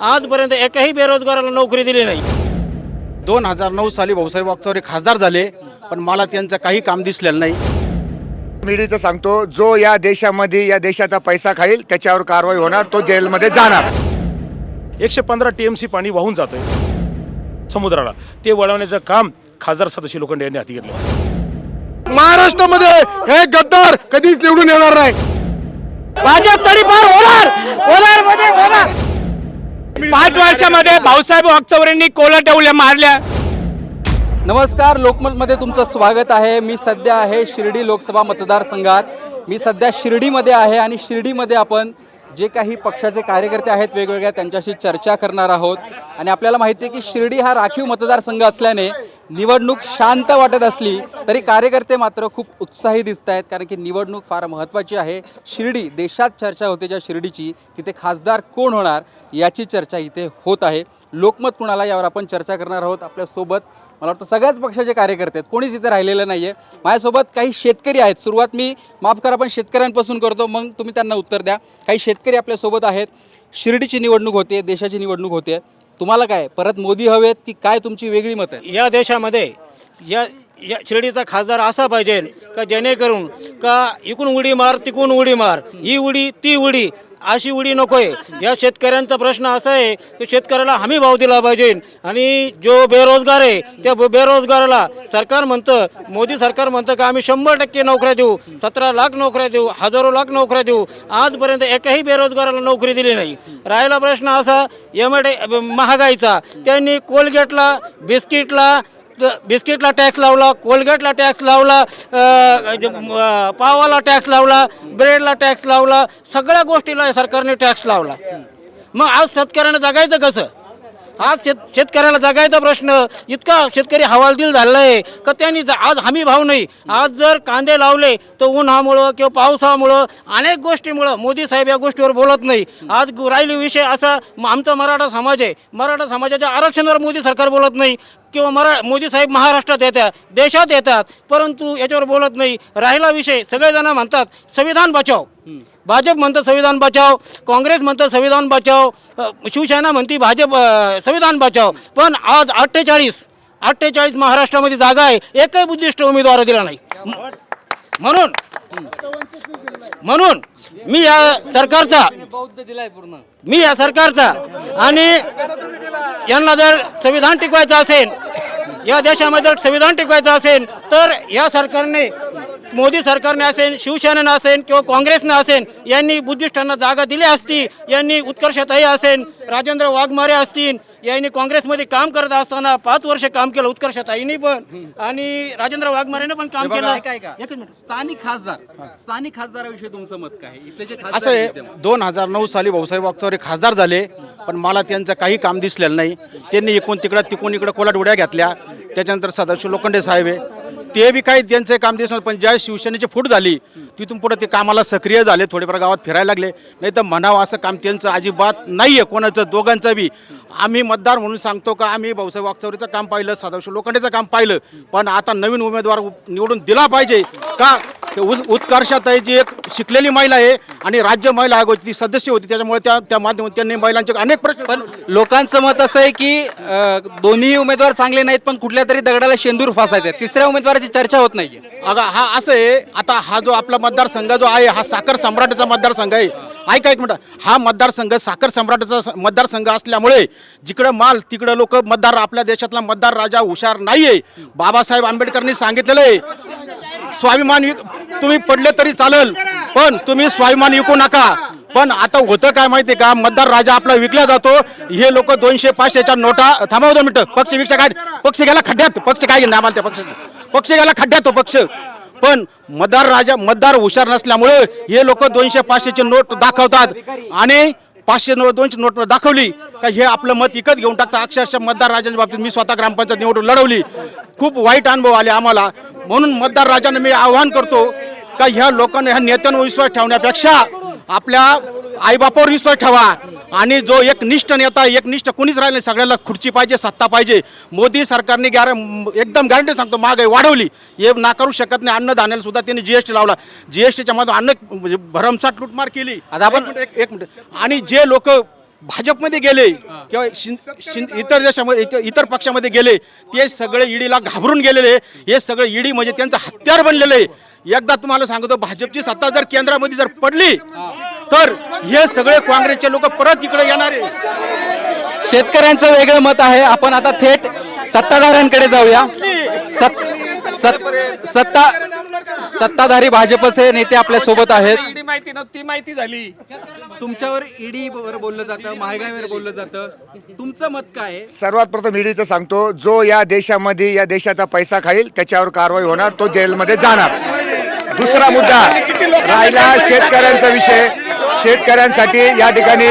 आजपर्यंत एकही बेरोजगाराला नोकरी दिली नाही. दोन हजार नऊ साली भाऊसाहेब वागचौरे खासदार झाले पण मला त्यांचं काही काम दिसलेलं नाही. मीडियाचं सांगतो जो या देशामध्ये या देशाचा पैसा खाईल त्याच्यावर कारवाई होणार तो जेलमध्ये जाणार. एकशे पंधरा टी एम सी पाणी वाहून जातंय समुद्राला. ते वळवण्याचं काम खासदार सदाशिव लोखंडे यांनी हाती घेतलं. महाराष्ट्रामध्ये हे गद्दार कधीच निवडून येणार नाही. भाजप तरी फार होणार होणार म्हणजे होणार. पाच वर्षामध्ये भाऊसाहेब वागचौरेंनी कोला टवल्या मारल्या. नमस्कार लोकमतमध्ये तुमचं स्वागत आहे. मी सध्या आहे शिर्डी लोकसभा मतदारसंघात. मी सध्या शिर्डीमध्ये आहे आणि शिर्डीमध्ये आपण जे काही पक्षाचे कार्यकर्ते आहेत वेगवेगळ्या त्यांच्याशी चर्चा करणार आहोत. आणि आपल्याला माहिती आहे की शिर्डी हा राखीव मतदारसंघ असल्याने निवडणूक शांत वाटत असली तरी कार्यकर्ते मात्र खूप उत्साही दिसत आहेत कारण की निवडणूक फार महत्त्वाची आहे. शिर्डी देशात चर्चा होते ज्या शिर्डीची तिथे खासदार कोण होणार याची चर्चा इथे होत आहे. लोकमत कुणाला यावर आपण चर्चा करणार आहोत आपल्यासोबत मला वाटतं सगळ्याच पक्षाचे कार्यकर्ते आहेत कोणीच इथे राहिलेलं नाही आहे माझ्यासोबत काही शेतकरी आहेत. सुरुवात मी माफ करा आपण शेतकऱ्यांपासून करतो. मग तुम्ही त्यांना उत्तर द्या. काही शेतकरी आपल्यासोबत आहेत. शिर्डीची निवडणूक होते देशाची निवडणूक होते. तुम्हाला काय परत मोदी हवेत की काय तुमची वेगळी मत आहे या देशामध्ये या या शिर्डीचा खासदार असा पाहिजे का जेणेकरून का इकून उडी मार तिकून उडी मार. ही उडी ती उडी अशी उडी नको आहे या शेतकऱ्यांचा प्रश्न असा आहे की शेतकऱ्याला हमी भाव दिला पाहिजे. आणि जो बेरोजगार आहे त्या बेरोजगाराला सरकार म्हणतं मोदी सरकार म्हणतं का आम्ही शंभर टक्के नोकऱ्या देऊ सतरा लाख नोकऱ्या देऊ हजारो लाख नोकऱ्या देऊ. आजपर्यंत एकाही बेरोजगाराला नोकरी दिली नाही. राहिला प्रश्न असा एम महागाईचा. त्यांनी कोलगेटला बिस्किटला बिस्किटला टॅक्स लावला कोलगेटला टॅक्स लावला पावाला टॅक्स लावला ब्रेडला टॅक्स लावला सगळ्या गोष्टीला सरकारने टॅक्स लावला. मग आज शेतकऱ्यानं जगायचं कसं? आज शेत शेतकऱ्याला जगायचा प्रश्न इतका शेतकरी हवालदिल झाला आहे का त्यांनी आज हमी भाव नाही. आज जर कांदे लावले तर उन्हामुळं किंवा पावसामुळं अनेक गोष्टीमुळं मोदी साहेब या गोष्टीवर बोलत नाही. आज राहिली विषय असा आमचा मराठा समाज आहे. मराठा समाजाच्या आरक्षणावर मोदी सरकार बोलत नाही. किंवा मरा मोदी साहेब महाराष्ट्रात येतात देशात येतात परंतु याच्यावर बोलत नाही. राहिला विषय सगळेजण म्हणतात संविधान बचाव. भाजप म्हणतं संविधान बचाव काँग्रेस म्हणतं संविधान बचाव शिवसेना म्हणती भाजप संविधान बचाव. पण आज अठ्ठेचाळीस अठ्ठेचाळीस महाराष्ट्रामध्ये जागा आहे. एकही बुद्धिस्ट उमेदवार दिला नाही. म्हणून म्हणून मी या सरकारचा बौद्ध दिलाय पूर्ण मी या सरकारचा आणि यांना जर संविधान टिकवायचं असेल या देशामध्ये जर संविधान टिकवायचं असेल तर या सरकारने मोदी सरकारने असेल शिवसेनेनं असेल किंवा काँग्रेसनं असेल यांनी बुद्धिस्टांना जागा दिली असती यांनी उत्कर्षताई असेल राजेंद्र वाघमारे असतील यांनी काँग्रेसमध्ये काम करत असताना पाच वर्ष काम केलं उत्कर्षताईंनी पण. आणि राजेंद्र वाघमारेने पण काम केलं. काय का एकच मिनिट. स्थानिक खासदार स्थानिक खासदाराविषयी तुमचं मत काय? आहे? इथले जे खासदार असं आहेत आहे. दोन हजार नऊ साली भाऊसाहेब वागचौरे खासदार झाले पण मला त्यांचं काही काम दिसलेलं नाही. त्यांनी इकडून तिकडं तिकडून इकडं कोलाट उड्या घेतल्या. त्याच्यानंतर सदाशिव लोखंडे साहेब आहे. ते बी काही त्यांचं काम दिसणार पण ज्या शिवसेनेची फूट झाली तिथून पुढे ते कामाला सक्रिय झाले थोडेफार गावात फिरायला लागले. नाही तर म्हणावं असं काम त्यांचं अजिबात नाही आहे कोणाचं दोघांचं बी. आम्ही मतदार म्हणून सांगतो का आम्ही भाऊसाहेब वागचौरीचं काम पाहिलं सदाशिव लोखंडेचं काम पाहिलं. पण आता नवीन उमेदवार निवडून दिला पाहिजे. का? ते उत् उत्कर्षाताई जी एक शिकलेली महिला आहे आणि राज्य महिला आयोगाची ती सदस्य होती त्याच्यामुळे त्या त्या माध्यमातून त्यांनी महिलांचे अनेक प्रश्न पण लोकांचं मत असं आहे की दोन्ही उमेदवार चांगले नाहीत पण कुठल्या तरी दगडाला शेंदूर फासायचे तिसऱ्या उमेदवाराची चर्चा होत नाहीये. अगं हा असं आहे आता हा जो आपला मतदारसंघ जो आहे हा साखर सम्राटाचा मतदारसंघ आहे. ऐका एक मिनटं. हा मतदारसंघ साखर सम्राटाचा मतदारसंघ असल्यामुळे जिकडं माल तिकडं लोक मतदार आपल्या देशातला मतदार राजा हुशार नाहीये. बाबासाहेब आंबेडकरांनी सांगितलेलं आहे. स्वाभिमान तुम्ही पडले तरी चालेल पण तुम्ही स्वाभिमान विकू नका. पण आता होतं काय माहितीये का? मतदार राजा आपला विकला जातो. हे लोक दोनशे पाचशेच्या नोटा थांबवतो हो मिनटं. पक्ष विक्षा काय पक्ष गेला खड्ड्यात. पक्ष काय घेणार आम्हाला त्या पक्षाचं? पक्ष गेला खड्ड्यात तो पक्ष. पण मतदार राजा मतदार हुशार नसल्यामुळे हे लोक दोनशे पाचशेचे नोट दाखवतात. आणि पाचशे नो दोनशे नोट दाखवली का हे आपलं मत इकत घेऊन टाकतं अक्षरशः मतदार राजांच्या बाबतीत मी स्वतः ग्रामपंचायत निवडून लढवली. खूप वाईट अनुभव आले आम्हाला. म्हणून मतदार राजांना मी आवाहन करतो का ह्या लोकांना ह्या नेत्यांवर विश्वास ठेवण्यापेक्षा आपल्या आईबापावर विश्वास ठेवा. आणि जो एक निष्ठ नेता एक निष्ठ कोणीच राहिले सगळ्याला खुर्ची पाहिजे सत्ता पाहिजे. मोदी सरकारने गॅर एकदम गॅरंटी सांगतो महागाई वाढवली. हे नाकारू शकत नाही. अन्नधान्याला सुद्धा त्यांनी जीएसटी लावला. जीएसटीच्या मध्ये अन्न भरमसाठ लुटमार केली. आता आपण- एक मिनिट, एक मिनिट. आणि जे लोक भाजपमध्ये गेले किंवा शिं- इतर देशामध्ये इतर- इतर पक्षामध्ये गेले ते सगळे ईडीला घाबरून गेलेले. हे सगळे ईडी म्हणजे त्यांचं हत्यार बनलेले. एकदा तुम्हाला सांगतो भाजपची सत्ता जर केंद्रामध्ये जर पडली तर हे सगळे काँग्रेसचे लोक परत इकडे येणार आहे शेतकऱ्यांचं वेगळं मत आहे. आपण आता थेट सत्ताधाऱ्यांकडे जाऊया. सत सत- सत्ता सत्ताधारी भाजपचे नेते आपल्यासोबत आहेत. माहिती नव्हती ती माहिती झाली. तुमच्यावर ईडी वर बोललं जातं महागाईवर बोललं जातं. तुमचं मत काय आहे? सर्वात प्रथम ईडीचं सांगतो जो या देशामध्ये या देशाचा पैसा खाईल त्याच्यावर कारवाई होणार तो जेलमध्ये जाणार. दुसरा मुद्दा राहिला शेतकऱ्यांचा विषय. शेतकऱ्यांसाठी या ठिकाणी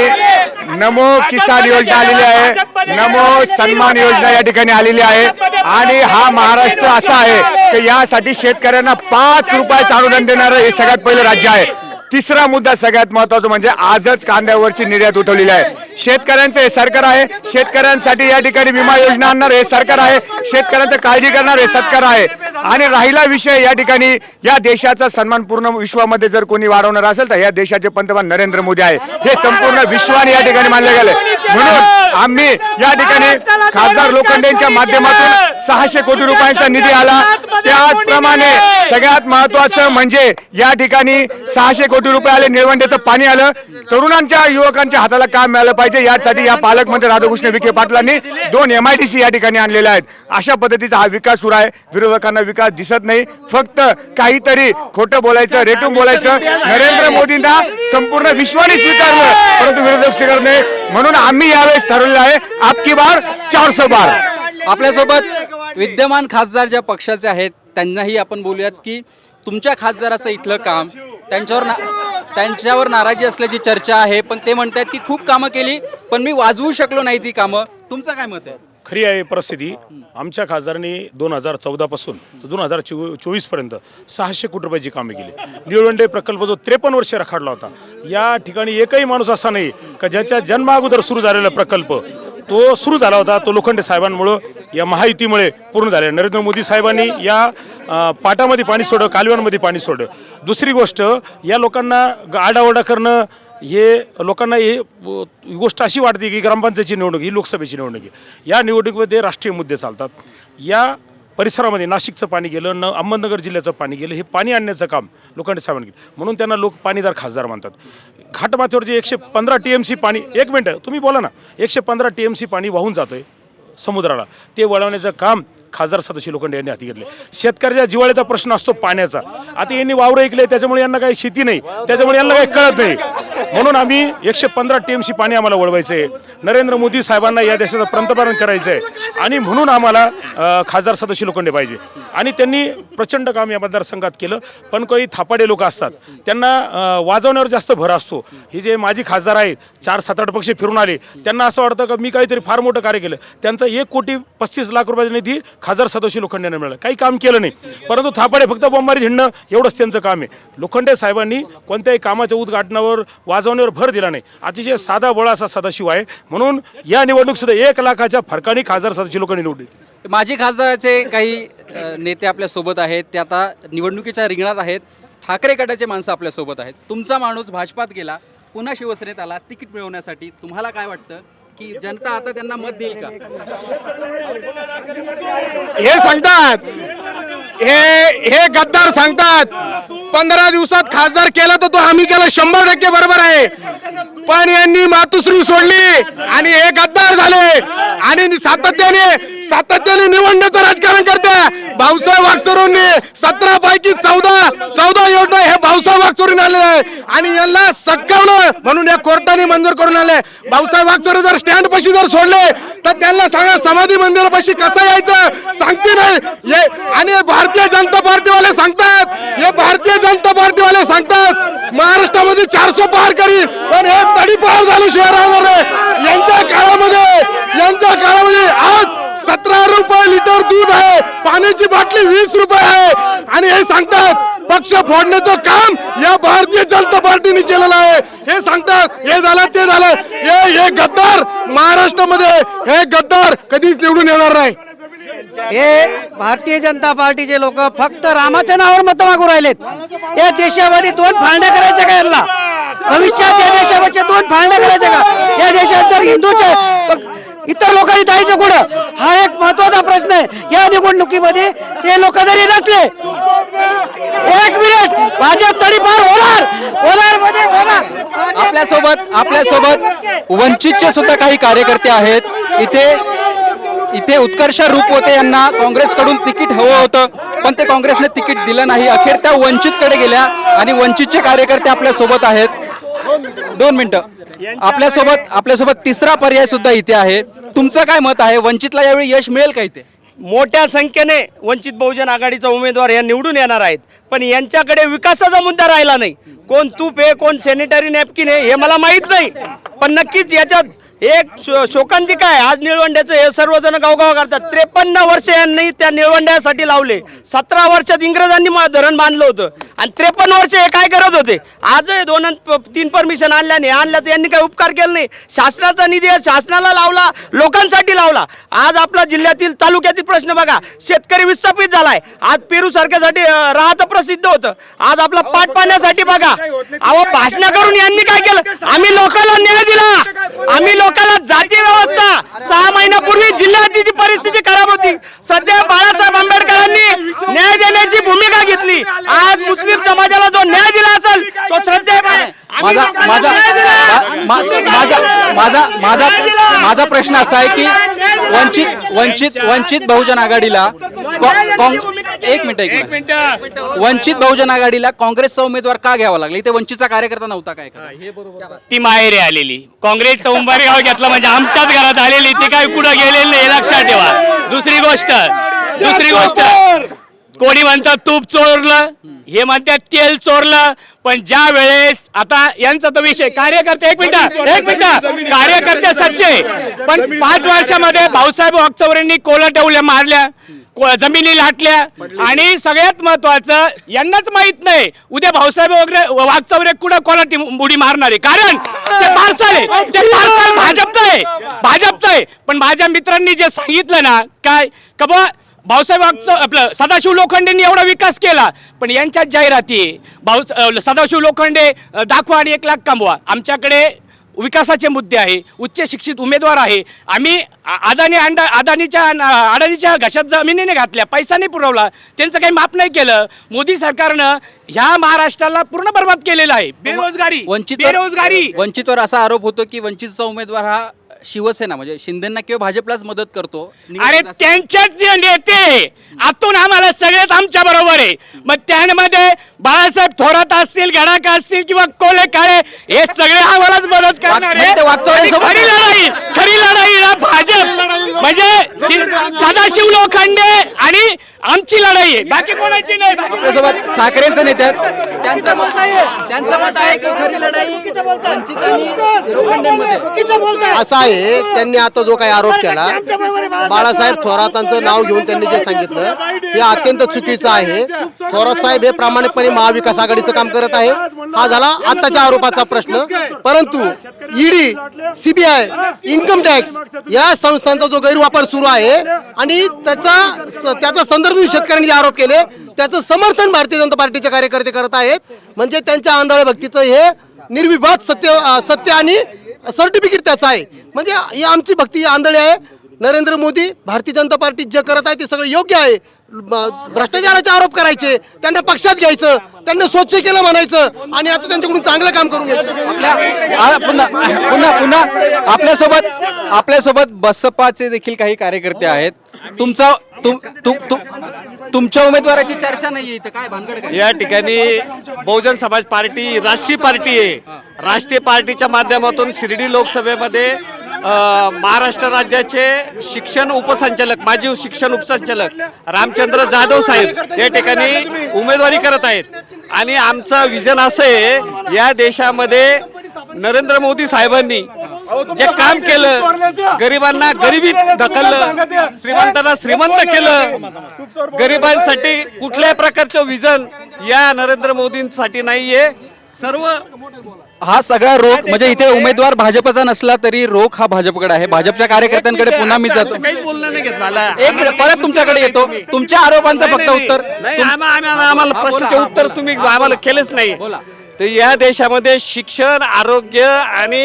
नमो किसान योजना आलेली आहे. नमो सन्मान योजना या ठिकाणी आलेली आहे. आणि हा महाराष्ट्र असा आहे की यासाठी शेतकऱ्यांना पाच रुपयाचं अनुदान देणारं हे सगळ्यात पहिलं राज्य आहे. तिसरा मुद्दा सगळ्यात महत्त्वाचा म्हणजे आजच कांद्यावरची निर्यात उठवलेली आहे. शेतकऱ्यांचं हे सरकार आहे. शेतकऱ्यांसाठी या ठिकाणी विमा योजना आणणार हे सरकार आहे. शेतकऱ्यांचं काळजी करणार हे सरकार आहे. आणि राहिला विषय या ठिकाणी या देशाचा सन्मान पूर्ण विश्वामध्ये जर कोणी वाढवणार असेल तर या देशाचे पंतप्रधान नरेंद्र मोदी आहे. हे संपूर्ण विश्वाने या ठिकाणी मानले गेले. म्हणून आम्ही या ठिकाणी खासदार लोखंडेंच्या माध्यमातून सहाशे कोटी रुपयांचा निधी आला. त्याचप्रमाणे सगळ्यात महत्वाचं म्हणजे या ठिकाणी सहाशे कोटी रुपये आले निळवंडेचं पाणी आलं. तरुणांच्या युवकांच्या हाताला काम मिळालं पाहिजे. यासाठी या पालकमंत्री राधाकृष्ण विखे पाटलांनी दोन एम आय डी सी या ठिकाणी आणलेल्या आहेत. अशा पद्धतीचा हा विकास सुरू आहे. विरोधकांना विकास दिसत नाही. फक्त काहीतरी खोटं बोलायचं रेटून बोलायचं. नरेंद्र मोदींना संपूर्ण विश्वाने स्वीकारलं परंतु विरोधक स्वीकार नाही. म्हणून आम्ही यावेळेस ठरवलेलं आहे आपकी बार चारशे बार. आपल्यासोबत विद्यमान खासदार ज्या पक्षाचे आहेत त्यांनाही आपण बोलूयात की तुमच्या खासदाराचं इथलं काम त्यांच्यावर ना त्यांच्यावर नाराजी असल्याची चर्चा आहे पण ते म्हणतात की खूप कामं केली पण मी वाजवू शकलो नाही ती कामं. तुमचं काय मत आहे? खरी आहे परिस्थिती. आमच्या खासदारांनी दोन हजार चौदापासून दोन हजार चो चोवीसपर्यंत सहाशे कोटी रुपयाची कामे केली. निळवंडे प्रकल्प जो त्रेपन्न वर्षे रखाडला होता या ठिकाणी एकही माणूस असा नाही का ज्याच्या जन्माअगोदर सुरू झालेला प्रकल्प तो सुरू झाला होता तो लोखंडे साहेबांमुळं या महायुतीमुळे पूर्ण झाले नरेंद्र मोदी साहेबांनी या पाटामध्ये पाणी सोडं कालव्यांमध्ये पाणी सोडं दुसरी गोष्ट या लोकांना ग- आडाओरडा करणं हे लोकांना हे ही गोष्ट अशी वाटते की ग्रामपंचायतची निवडणूक ही लोकसभेची निवडणूक आहे. या निवडणुकीमध्ये राष्ट्रीय मुद्दे चालतात. या परिसरामध्ये नाशिकचं पाणी गेलं न अहमदनगर जिल्ह्याचं पाणी गेलं हे पाणी आणण्याचं काम लोकांनी सामान केलं. म्हणून त्यांना लोक पाणीदार खासदार मानतात. घाटमाथ्यावर जे एकशे पंधरा टी एम सी पाणी एक मिनटं तुम्ही बोला ना. एकशे पंधरा टी एम सी पाणी वाहून जातं आहे समुद्राला. ते वळवण्याचं काम खासदार सदस्य लोखंडे यांनी हाती घेतले. शेतकऱ्याच्या जिवाळ्याचा प्रश्न असतो पाण्याचा. आता यांनी वावरं ऐकले त्याच्यामुळे यांना काही शेती नाही. त्याच्यामुळे यांना काही कळत नाही. म्हणून आम्ही एकशे पंधरा टी एम सी पाणी आम्हाला वळवायचं आहे नरेंद्र मोदी साहेबांना या देशाचं पंतप्रधान करायचं आहे आणि म्हणून आम्हाला खासदार सदस्य लोखंडे पाहिजे. आणि त्यांनी प्रचंड काम या मतदारसंघात केलं. पण काही थापाडे लोक असतात. त्यांना वाजवण्यावर जास्त भर असतो. हे जे माजी खासदार आहेत चार सात आठ पक्ष फिरून आले. त्यांना असं वाटतं का मी काहीतरी फार मोठं कार्य केलं. त्यांचा एक कोटी पस्तीस लाख रुपयाचा निधी खासदार सदस्य लोखंडेंना मिळालं. काही काम केलं नाही. परंतु थापाडे फक्त बोंबारी हिंडणं एवढंच त्यांचं काम आहे. लोखंडे साहेबांनी कोणत्याही कामाच्या उद्घाटनावर वाजवण्यावर भर दिला नाही. अतिशय साधा बळा असा सदाशिव आहे. म्हणून या निवडणूक सुद्धा एक लाखाच्या फरकाने खासदार सदस्य लोखंडे निवडली माजी खासदाराचे काही नेते आपल्यासोबत आहेत. ते आता निवडणुकीच्या रिंगणात आहेत. ठाकरे गटाचे माणसं आपल्यासोबत आहेत. तुमचा माणूस भाजपात गेला. पुन्हा शिवसेनेत आला. तिकीट मिळवण्यासाठी तुम्हाला काय वाटतं? की जनता आता त्यांना मत देईल का? हे सांगतात. हे हे गद्दार सांगतात. पंधरा दिवसात खासदार केला तर तो आम्ही केला शंभर टक्के बरोबर आहे. पण यांनी मातुश्री सोडली आणि हे गद्दार झाले. आणि सातत्याने सातत्याने निवडण्याचं राजकारण करते. भाऊसाहेब वागचोरूंनी सतरा पैकी चौदा चौदा योजना भाऊसाहेब वागचोरून आलेले आहे. आणि यांना सटकावलं म्हणून या कोर्टाने मंजूर करून आले भाऊसाहेब वागचोरे जर स्टँड पशी जर सोडले तर त्यांना सांगा समाधी मंदिरापाशी कसं यायचं? सांगते नाही. आणि भारतीय जनता पार्टीवाले सांगतात. हे भारतीय जनता पार्टीवाले सांगतात. महाराष्ट्रामध्ये चारशे पार करी पण हे तडी पार शिवाय राहणार यांच्या काळामध्ये यांच्या काळामध्ये आज सतरा रुपये लिटर दूध आहे. पाण्याची बाटली वीस रुपये आहे. आणि हे सांगतात पक्ष फोडण्याचं काम या भारतीय जनता पार्टीने केलेलं आहे. हे सांगतात हे झालं ते झालं. हे हे गद्दार महाराष्ट्रामध्ये हे गद्दार कधीच निवडून येणार नाही. हे भारतीय जनता पार्टीचे लोक फक्त रामाच्या नावावर मत मागू राहिलेत. या देशामध्ये दोन फांड्या करायच्या का यांना? भविष्यात या देशामध्ये दोन फांड्या करायच्या का? या देशात जर हिंदूच्या इतर लोकांनी जायचं कुठं? हा एक महत्त्वाचा प्रश्न आहे. या निवडणुकीमध्ये ते लोक जरी नसले एक मिनिट भाजप तडीपार होणार. होणार मध्ये होणार आपल्यासोबत आपल्यासोबत वंचितचे सुद्धा काही कार्यकर्ते आहेत. इथे इथे उत्कर्ष रूप होते यांना काँग्रेसकडून तिकीट हवं होतं पण ते काँग्रेसने तिकीट दिलं नाही. अखेर त्या वंचितकडे गेल्या आणि वंचितचे कार्यकर्ते आपल्यासोबत आहेत. दोन मिनिटं. आपल्यासोबत आपल्यासोबत तिसरा पर्याय सुद्धा इथे आहे. तुमचं काय मत आहे? वंचितला यावेळी यश मिळेल का इथे? मोठ्या संख्येने वंचित बहुजन आघाडीचा उमेदवार या निवडून येणार आहेत. पण यांच्याकडे विकासाचा मुद्दा राहिला नाही. कोण तूप आहे कोण सॅनिटरी नॅपकिन आहे हे मला माहीत नाही. पण नक्कीच याच्यात एक शो शोकांतिका आहे. आज निळवंड्याचं हे सर्वजण गावगाव करतात. त्रेपन्न वर्ष यांनी त्या निळवंड्यासाठी लावले. सतरा वर्षात इंग्रजांनी मा- धरण बांधलं होतं. आणि त्रेपन्न वर्ष हे काय करत होते? आज दोन तीन परमिशन आणल्याने आणल्या तर यांनी काही उपकार केले नाही. शासनाचा निधी शासनाला लावला. लोकांसाठी लावला. आज आपला जिल्ह्यातील तालुक्यातील प्रश्न बघा. शेतकरी विस्थापित झालाय. आज पेरू सारख्यासाठी राहत प्रसिद्ध होतं. आज आपला पाठ पाण्यासाठी बघा. अहो भाषण करून यांनी काय केलं? आम्ही लोकांना न्याय दिला. आम्ही लोकांना जाती व्यवस्था. सहा महिन्यापूर्वी जिल्ह्याची जी परिस्थिती खराब होती सध्या बाळासाहेब आंबेडकरांनी न्याय देण्याची भूमिका घेतली. आज मुस्लिम समाजाला जो न्याय दिला असेल तो श्रद्धे माझा माझा माझा माझा माझा माझा प्रश्न असा आहे की वंचित वंचित वंचित बहुजन आघाडीला एक मिनिट एक मिनिट. वंचित बहुजन आघाडीला काँग्रेसचा उमेदवार का घ्यावा लागला? इथे वंचितचा कार्यकर्ता नव्हता काय का? ती माहेरी आलेली. काँग्रेसचा उंबारी गाव घेतला म्हणजे आमच्याच घरात आलेली. ती काय कुठं गेलेली नाही हे लक्षात ठेवा. दुसरी गोष्ट. दुसरी गोष्ट. कोणी म्हणतात तूप चोरलं हे म्हणतात तेल चोरलं पण ज्या वेळेस आता यांचा तो विषय कार्यकर्ते एक मिनिट एक मिनिट. कार्यकर्ते सच्चे. पण पाच वर्षामध्ये भाऊसाहेब वागचौरेंनी कोला ठेवल्या मारल्या जमिनी लाटल्या आणि सगळ्यात महत्वाचं यांनाच माहीत नाही उद्या भाऊसाहेब वगैरे वागचौरे कुठं टी- उडी मारणार? आहे कारण ते पार्सल आहे. ते पार्सल भाजपचं आहे. भाजपचं आहे. पण माझ्या मित्रांनी जे सांगितलं ना काय का भाऊसाहेब आपलं सदाशिव लोखंडेंनी एवढा विकास केला पण यांच्यात जाहिराती. भाऊ सदाशिव लोखंडे दाखवा आणि एक लाख कमवा. आमच्याकडे विकासाचे मुद्दे आहे उच्च शिक्षित उमेदवार आहे. आम्ही अदानी अंडा अदानीच्या अडानीच्या घशात जमिनीने घातल्या पैसा नाही पुरवला त्यांचं काही माफ नाही केलं. मोदी सरकारनं ह्या महाराष्ट्राला पूर्ण बर्बाद केलेलं आहे. बेरोजगारी वंचित बेरोजगारी. वंचितवर असा आरोप होतो की वंचितचा उमेदवार हा शिवसेना म्हणजे शिंदेना किंवा भाजपलाच मदत करतो. अरे त्यांच्याच जे नेते आतून आम्हाला सगळेच आमच्या बरोबर आहे. मग त्यामध्ये बाळासाहेब थोरात असतील गडाक असतील किंवा कोले काळे हे सगळे आम्हालाच मदत करणार ते वाकचौऱ्यांसोबत- खरी लढाई खरी लढाई ना भाजप. म्हणजे शि- सदाशिव लोखंडे आणि आमची लढाई आहे. बाकी कोणाची नाही. आपल्यासोबत ठाकरेंचे नेते आहेत. त्यांचं मत आहे. त्यांचं मत आहे की खरी लढाई वंचित आणि लोखंडेंमध्ये. असं आहे त्यांनी आता जो काही आरोप केला बाळासाहेब थोरातांचं नाव घेऊन त्यांनी जे सांगितलं हे अत्यंत चुकीचं आहे. थोरात साहेब हे प्रामाणिकपणे महाविकास आघाडीचं काम करत आहे. हा झाला आताच्या आरोपाचा प्रश्न. परंतु ईडी सीबीआय इन्कम टॅक्स या संस्थांचा जो गैरवापर सुरू आहे आणि त्याचा त्याचा संदर्भ देऊन शेतकऱ्यांनी आरोप केले त्याचं समर्थन भारतीय जनता पार्टीचे कार्यकर्ते करत आहेत. म्हणजे त्यांच्या आंधळ भक्तीचं हे निर्विवाद सत्य सत्य आणि सर्टिफिकेट त्याचं आहे. म्हणजे ही आमची भक्ती आंधळी आहे. नरेंद्र मोदी भारतीय जनता पार्टी जे करत आहे ते सगळं योग्य आहे. भ्रष्टाचाराचे आरोप करायचे त्यांना पक्षात घ्यायचं त्यांना स्वच्छ केलं म्हणायचं आणि आता त्यांच्याकडून चांगलं काम करून घ्यायचं. पुन्हा पुन्हा पुन्हा आपल्यासोबत आपल्यासोबत बसपाचे देखील काही कार्यकर्ते आहेत. तुमचा तुम तुम तुम- तुमच्या उमेदवाराची चर्चा नाहीये इथं काय भानगड या ठिकाणी बहुजन समाज पार्टी राष्ट्रीय पार्टी आहे. राष्ट्रीय पार्टीच्या माध्यमातून शिर्डी लोकसभेमध्ये महाराष्ट्र राज्याचे शिक्षण उपसंचालक माजी शिक्षण उपसंचालक रामचंद्र जाधव साहेब या ठिकाणी उमेदवारी करत आहेत. आणि आमचा विजन असं आहे या देशामध्ये नरेंद्र मोदी साहेबांनी जे काम केलं गरिबांना गरिबीत ढकललं श्रीमंतांना श्रीमंत केलं गरिबांसाठी कुठल्याही प्रकारचं विजन या नरेंद्र मोदींसाठी नाहीये. सर्व हा सगळा रोख म्हणजे इथे उमेदवार भाजपचा नसला तरी रोख हा भाजपकडे आहे. भाजपच्या कार्यकर्त्यांकडे पुन्हा मी जातो. बोलणं नाही एक मिनिट परत तुमच्याकडे येतो. तुमच्या आरोपांचं फक्त उत्तर. आम्हाला प्रश्नाचे उत्तर तुम्ही आम्हाला केलेच नाही. तर या देशामध्ये शिक्षण आरोग्य आणि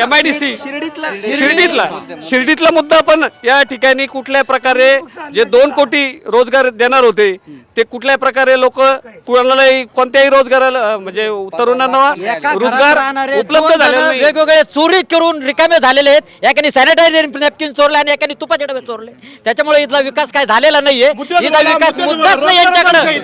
एम आय डी सी शिर्डीतला. शिर्डीतला. शिर्डीतला. मुद्दा पण या ठिकाणी कुठल्या प्रकारे जे दोन कोटी रोजगार देणार होते ते कुठल्या प्रकारे लोक कुणालाही कोणत्याही रोजगाराला म्हणजे तरुणांना रोजगार उपलब्ध झालेला नाही. वेगवेगळे चोरी करून रिकामे झालेले आहेत. एकाने सॅनिटायझर नॅपकिन चोरले आणि एकाने तुपाचे डबे चोरले. त्याच्यामुळे इथला विकास काय झालेला नाहीये. इथला विकास मुद्दाच नाही यांच्याकडे.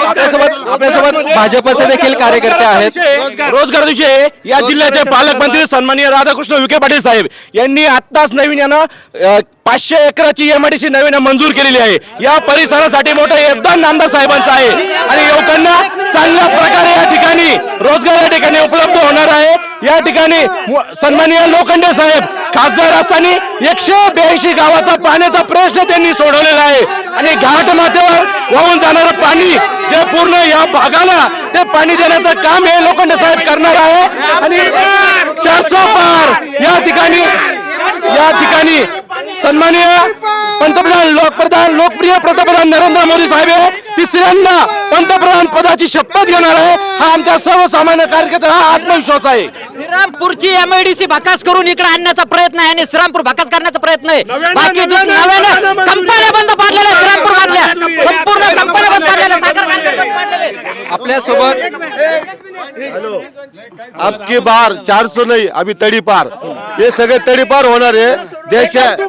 आपल्यासोबत आपल्यासोबत भाजपचे देखील कार्यकर्ते आहेत. रोजगार दिवशी. या जिल्ह्याचे पालकमंत्री सन्माननीय राधाकृष्ण विखे पाटील साहेब यांनी आत्ताच नवीन यानं पाचशे एकराची एमआयडीसी नवीन मंजूर केलेली आहे. या परिसरासाठी मोठं योगदान नामदार साहेबांचं आहे. आणि युवकांना चांगल्या प्रकारे या ठिकाणी रोजगार या ठिकाणी उपलब्ध होणार आहे. या ठिकाणी सन्माननीय लोखंडे साहेब खासदार असताना एकशे ब्याऐंशी गावाचा पाण्याचा प्रश्न त्यांनी सोडवलेला आहे. आणि घाट माथ्यावर वाहून जाणारं पाणी जे पूर्ण या भागाला ते पाणी देण्याचं काम हे लोखंड साहेब करणार आहे. आणि चारशे पार या ठिकाणी या ठिकाणी सन्माननीय पंतप्रधान लोकप्रधान लोकप्रिय पंतप्रधान नरेंद्र मोदी साहेब हे तिसऱ्यांदा पंतप्रधान पदाची शपथ घेणार आहे. हा आमच्या सर्वसामान्य कार्यकर्ता हा आत्मविश्वास आहे. श्रीरामपूरची एमआयडीसी भकास करून इकडे आणण्याचा प्रयत्न आहे आणि श्रीरामपूर भकास करण्याचा प्रयत्न आहे. बाकी नव्यानं कंपन्या बंद पाडलेल्या श्रीरामपूर मधल्या. संपूर्ण कंपन्या बंद पाडलेल्या आपल्यासोबत अब की बार चार सौ नाही अभी तडीपार हे सगळे तडीपार होणार आहे. देशात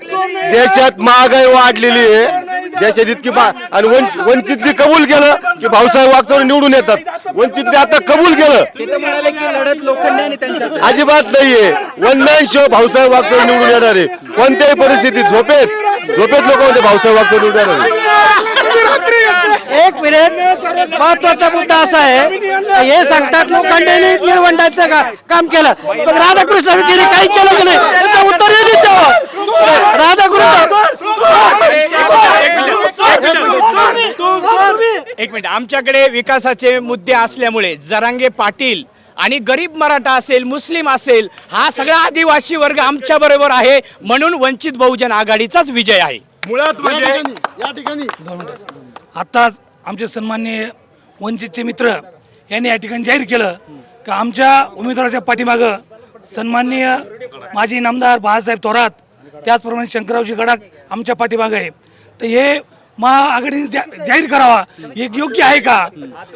देशात महागाई वाढलेली आहे. देशात इतकी आणि वंच- वंचितने कबूल केलं की भाऊसाहेब वागचौरे निवडून येतात. वंचितने आता कबूल केलं. अजिबात नाहीये. One man show Bhausaheb Wakchaure निवडून येणार आहे. कोणत्याही परिस्थितीत झोपेत झोपेत लोक म्हणते भाऊसाहेब वागचौरे निवडून येणार आहे एक मिनिट महत्त्वाचा मुद्दा असा आहे हे सांगतात लोखंडेने निळवंडाचं का- काम केलं. पण राधाकृष्ण विखेने काही केलं की नाही? उत्तर हे द्यावं. राधाकृष्ण एक मिनिट आमच्याकडे विकासाचे मुद्दे असल्यामुळे जरांगे पाटील आणि गरीब मराठा असेल मुस्लिम असेल हा सगळा आदिवासी वर्ग आमच्या बरोबर आहे म्हणून वंचित बहुजन आघाडीचाच विजय आहे मुळात म्हणजे या ठिकाणी आत्ताच आमचे सन्माननीय वंचितचे मित्र यांनी या ठिकाणी जाहीर केलं का आमच्या उमेदवाराच्या पाठीमागं सन्माननीय माजी नामदार बाळासाहेब थोरात त्याचप्रमाणे शंकररावजी गडाख आमच्या पाठीमागं आहे. तर हे महाआघाडीने जाहीर करावा. हे योग्य आहे का?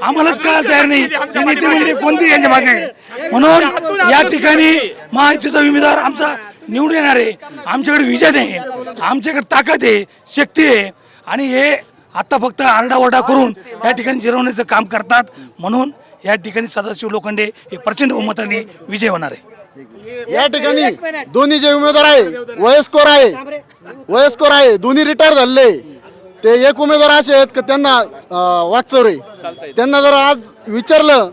आम्हालाच कळायला तयार नाही. हे नेते म्हणजे कोणते यांच्या मागे आहे. म्हणून या ठिकाणी महायुतीचा उमेदवार आमचा निवडून येणार आहे. आमच्याकडे विजन आहे. आमच्याकडे ताकद आहे शक्ती आहे. आणि हे आता फक्त आरडाओरडा करून या ठिकाणी जिरवण्याचं काम करतात. म्हणून या ठिकाणी सदाशिव लोखंडे हे प्रचंड बहुमताने विजय होणार आहे. या ठिकाणी दोन्ही जे उमेदवार आहे वयस्कर आहे वयस्कर आहे दोन्ही रिटायर झालेले ते एक उमेदवार असे आहेत की त्यांना वागचौरे त्यांना जर आज विचारलं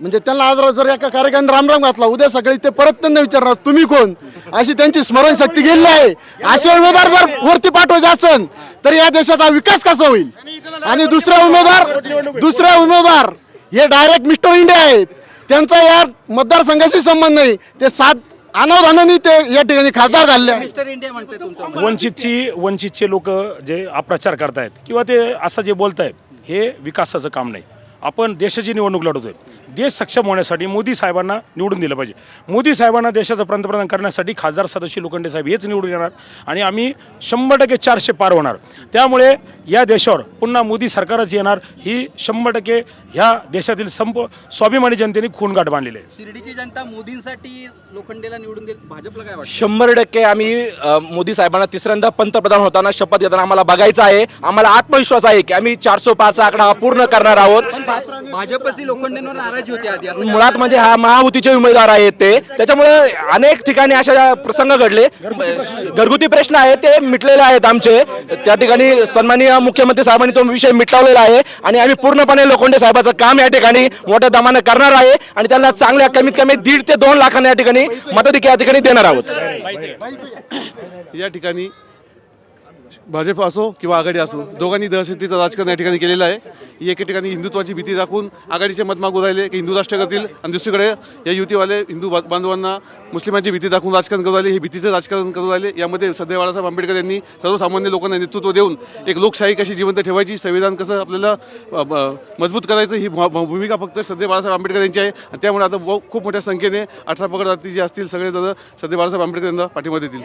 म्हणजे त्यांना आज जर एका कार्यक्रमाने रामराम घातला उद्या सकाळी ते परत त्यांना विचारणार तुम्ही कोण? अशी त्यांची स्मरणशक्ती गेलेली आहे. असे उमेदवार जर वरती पाठवायचे असन तर या देशाचा विकास कसा होईल? आणि दुसरा उमेदवार दुसरा उमेदवार हे डायरेक्ट मिस्टर इंडिया आहेत. त्यांचा या मतदारसंघाशी संबंध नाही. ते सात अनावधानाने ते या ठिकाणी खासदार झाले आहेत. मिस्टर इंडिया म्हणते तुमचं. वंचितची वंचितचे लोक जे अप्रचार करतायत किंवा ते असं जे बोलतायत हे विकासाचं काम नाही. आपण देशाची निवडणूक लढवतोय. देश सक्षम होण्यासाठी मोदी साहेबांना निवडून दिलं पाहिजे. मोदी साहेबांना देशाचं पंतप्रधान करण्यासाठी खासदार सदस्य लोखंडे साहेब हेच निवडून येणार आणि आम्ही शंभर टक्के चारशे पार होणार. त्यामुळे या देशावर पुन्हा मोदी सरकारच येणार. ही शंभर टक्के ह्या देशातील संप स्वाभिमानी जनतेने खूनगाठ बांधलेली आहे. शिर्डीची जनता मोदींसाठी लोखंडेला निवडून देईल भाजपला काय वाटतं? शंभर टक्के आम्ही अ, मोदी साहेबांना तिसऱ्यांदा पंतप्रधान होताना शपथ घेताना आम्हाला बघायचं आहे. आम्हाला आत्मविश्वास आहे की आम्ही चारशे पाचचा आकडा हा पूर्ण करणार आहोत. भाजपची लोखंडेंवर नाराजी होती आधी असं मुळात म्हणजे हा महायुतीचे उमेदवार आहेत ते. त्याच्यामुळे अनेक ठिकाणी अशा प्रसंग घडले. घरगुती प्रश्न आहेत ते मिटलेले आहेत आमचे. त्या ठिकाणी सन्माननीय मुख्यमंत्री साहेबांनी तो विषय मिटवलेला आहे. आणि आम्ही पूर्णपणे लोखंडे साहेबाचं काम या ठिकाणी मोठ्या दमानं करणार आहे. आणि त्यांना चांगल्या कमीत कमी दीड ते दोन लाखांना या ठिकाणी मताधिक या ठिकाणी देणार आहोत. या ठिकाणी भाजप असो किंवा आघाडी असो दोघांनी दहशतीचं राजकारण या ठिकाणी केलेलं आहे. एके ठिकाणी हिंदुत्वाची भीती दाखवून आघाडीचे मत मागू राहिले की हिंदू राष्ट्र करतील. आणि दुसरीकडे या युतीवाले हिंदू बांधवांना मुस्लिमांची भीती दाखवून राजकारण करू राहिले हे भीतीचं राजकारण करू राहिले. यामध्ये सध्या बाळासाहेब आंबेडकर यांनी सर्वसामान्य लोकांना नेतृत्व देऊन एक लोकशाही कशी जिवंत ठेवायची संविधान कसं आपल्याला ब- मजबूत करायचं ही भूमिका फक्त सध्या बाळासाहेब आंबेडकर यांची आहे. आणि त्यामुळे आता खूप मोठ्या संख्येने अठरा पकड जाती जे असतील सगळेजण सध्या बाळासाहेब आंबेडकर यांना पाठिंबा देतील.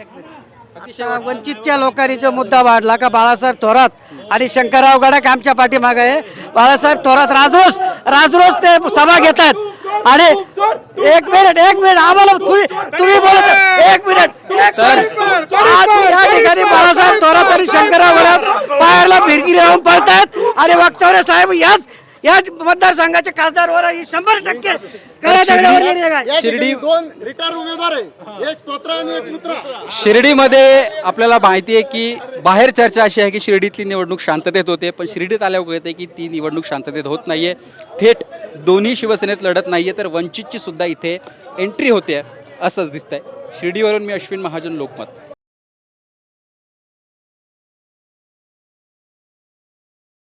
आता वंचितच्या लोकांनी जो मुद्दा वाढला का बाळासाहेब थोरात आणि शंकरराव गडाख आमच्या पाठीमागे आहे. बाळासाहेब थोरात राजरोस राजरोस ते सभा घेतात आणि एक मिनिट एक मिनिट आम्हाला तुम्ही तुम्ही बोलत एक मिनिट एक मिनिट. आज या ठिकाणी बाळासाहेब थोरात आणि शंकरराव गडाख पायाला फिरकी लावून पळतायत. आणि वक्तव्य साहेब याच या मतदारसंघाचे खासदारवर ही शंभर टक्के दगडावर निर्णय. शिर्डी दोन रिटायर उमेदवार आहे एक तोत्रा आणि एक मित्र. शिर्डीमध्ये आपल्याला माहिती आहे की बाहेर चर्चा अशी आहे की शिर्डीतली निवडणूक शांततेत होते पण शिर्डीत आल्यावर कळते की ती निवडणूक शांततेत होत नाहीये. थेट दोन्ही शिवसेनेत लढत नाहीये तर वंचितची सुद्धा इथे एंट्री होते असंच दिसतंय. शिर्डीवरून मी अश्विन महाजन लोकमत.